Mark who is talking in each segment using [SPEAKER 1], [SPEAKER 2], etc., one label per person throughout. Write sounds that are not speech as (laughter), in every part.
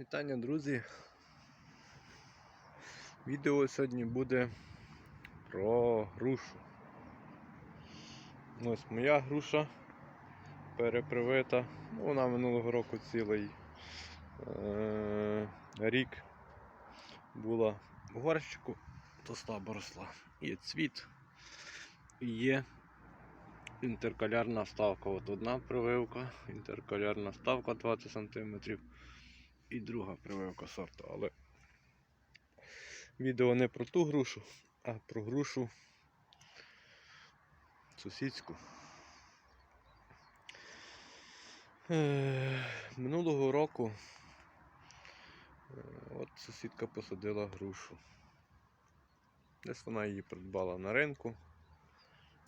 [SPEAKER 1] Вітання, друзі. Відео сьогодні буде про грушу. Ось моя груша перепривита. Ну, Вона минулого року цілий е- рік була в горщику, то слабо росла. Є цвіт, і є інтеркалярна вставка. От одна прививка, інтеркалярна вставка 20 см і друга прививка сорту. Але відео не про ту грушу, а про грушу сусідську. Е, Минулого року е, от сусідка посадила грушу. Десь вона її придбала на ринку.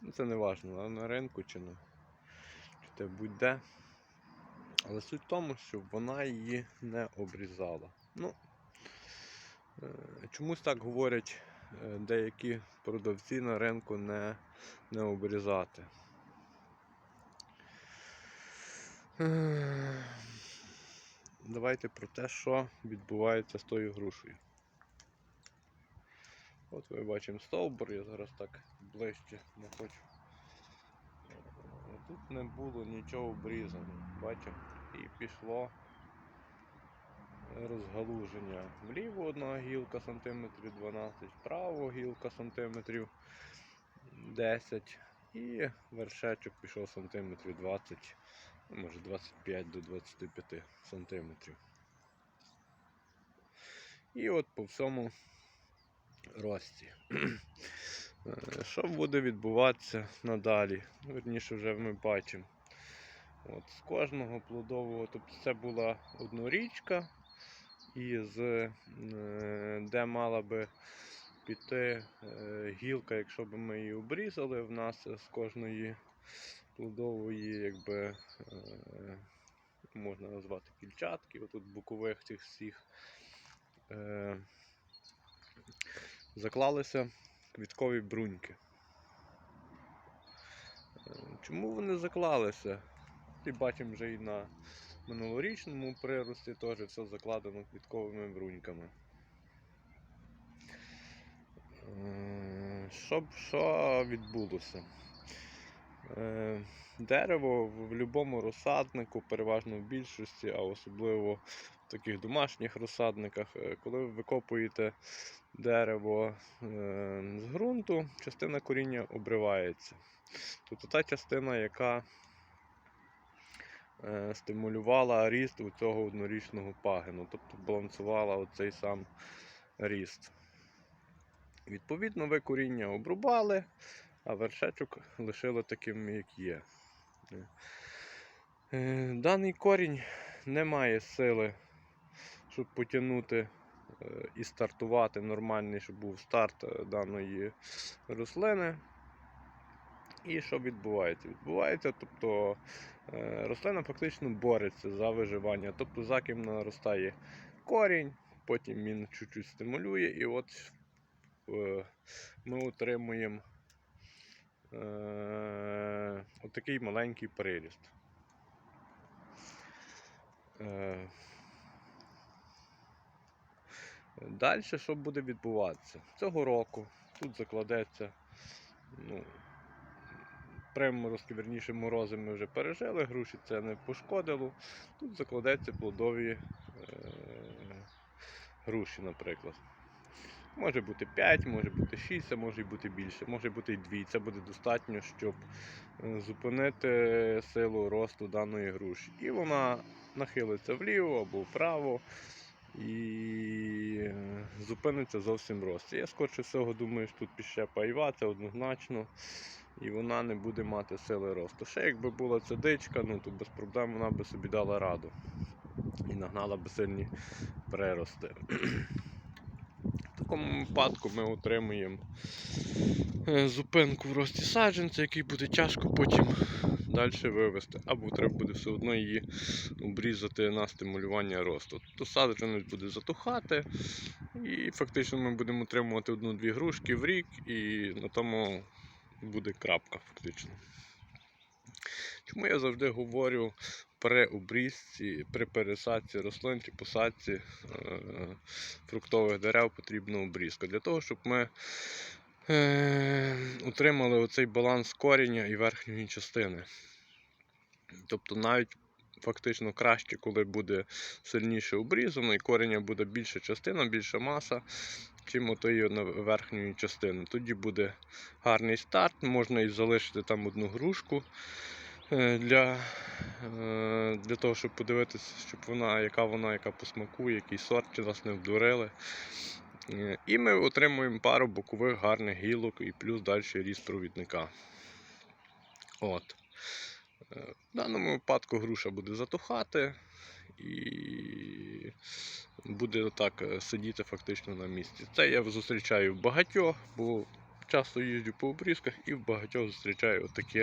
[SPEAKER 1] Ну, це не важливо, на ринку чи на чи те будь-де. Але суть в тому, що вона її не обрізала. Ну, е, чомусь так говорять е, деякі продавці на ринку не, не обрізати. Е, Давайте про те, що відбувається з тою грушею. От ми бачимо стовбур, я зараз так ближче не хочу. Тут не було нічого обрізано, бачимо, і пішло розгалуження. Вліво одна гілка сантиметрів 12, вправо гілка сантиметрів 10 і вершечок пішов сантиметрів 20, ну, може 25 до 25 сантиметрів. І от по всьому рості. (clears throat) Е, Що буде відбуватися надалі? Верніше вже ми бачимо. От, з кожного плодового, тобто це була однорічка, і з, е, де мала би піти е, гілка, якщо б ми її обрізали, в нас з кожної плодової, якби е, можна назвати кільчатки, отут бокових цих всіх заклалися квіткові бруньки. Чому вони заклалися? І бачимо вже і на минулорічному прирості теж все закладено квітковими бруньками. Е, Що, б- що відбулося? Е, Дерево в будь-якому розсаднику, переважно в більшості, а особливо в таких домашніх розсадниках, е, коли ви викопуєте дерево з ґрунту, частина коріння обривається. Тобто та частина, яка стимулювала ріст у цього однорічного пагину, тобто балансувала оцей сам ріст. Відповідно, ви коріння обрубали, а вершечок лишили таким, як є. Е, Даний корінь не має сили, щоб потягнути е, і стартувати нормальний, щоб був старт е, даної рослини. І що відбувається? Відбувається, тобто е, рослина фактично бореться за виживання. Тобто за ким наростає корінь, потім він чуть-чуть стимулює, і от е, ми отримуємо е, отакий маленький приріст. Далі що буде відбуватися? Цього року тут закладеться ну, приморозки, верніше морози ми вже пережили, груші це не пошкодило. Тут закладеться плодові е, груші, наприклад. Може бути 5, може бути 6, а може бути більше, може бути й 2. Це буде достатньо, щоб е, зупинити силу росту даної груші. І вона нахилиться вліво або вправо і е, зупиниться зовсім рост. Я скорше всього думаю, що тут піщепа айва, це однозначно. І вона не буде мати сили росту. Ще якби була ця дичка, ну то без проблем вона би собі дала раду і нагнала би сильні прирости. В такому випадку ми отримуємо е, зупинку в рості саджанця, який буде тяжко потім далі вивести. Або треба буде все одно її обрізати на стимулювання росту. То саджанець буде затухати, і фактично ми будемо отримувати одну-дві грушки в рік, і на тому буде крапка фактично. Чому я завжди говорю при обрізці, при пересадці рослин чи посадці е, фруктових дерев потрібна обрізка. Для того, щоб ми е, утримали оцей баланс коріння і верхньої частини. Тобто навіть фактично краще, коли буде сильніше обрізано, і коріння буде більша частина, більша маса, чим отої верхньої частини. Тоді буде гарний старт, можна і залишити там одну грушку е, для, е, для того, щоб подивитися, щоб вона, яка вона, яка по смаку, який сорт, чи нас не вдурили. Е, І ми отримуємо пару бокових гарних гілок і плюс далі ріст провідника. От. Е, В даному випадку груша буде затухати і буде так е, сидіти фактично на місці. Це я зустрічаю в багатьох, бо часто їжджу по обрізках і в багатьох зустрічаю отакі,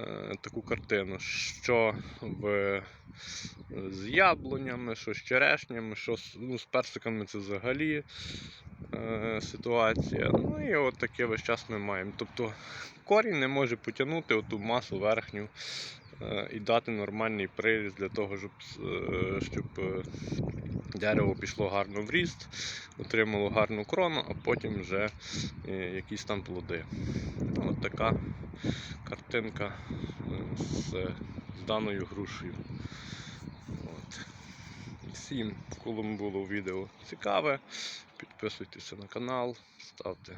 [SPEAKER 1] е, таку картину, що в, з яблунями, що з черешнями, що з, ну, з персиками це взагалі ситуація. Ну і от таке весь час ми маємо. Тобто корінь не може потягнути оту масу верхню е, і дати нормальний приріст для того, щоб, е, щоб е, дерево пішло гарно в ріст, отримало гарну крону, а потім вже е, якісь там плоди. От така картинка е, з, з даною грушею. Всім, кому було відео цікаве, підписуйтеся на канал, ставте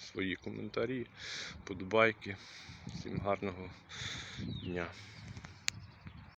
[SPEAKER 1] свої коментарі, подобайки. Всім гарного дня.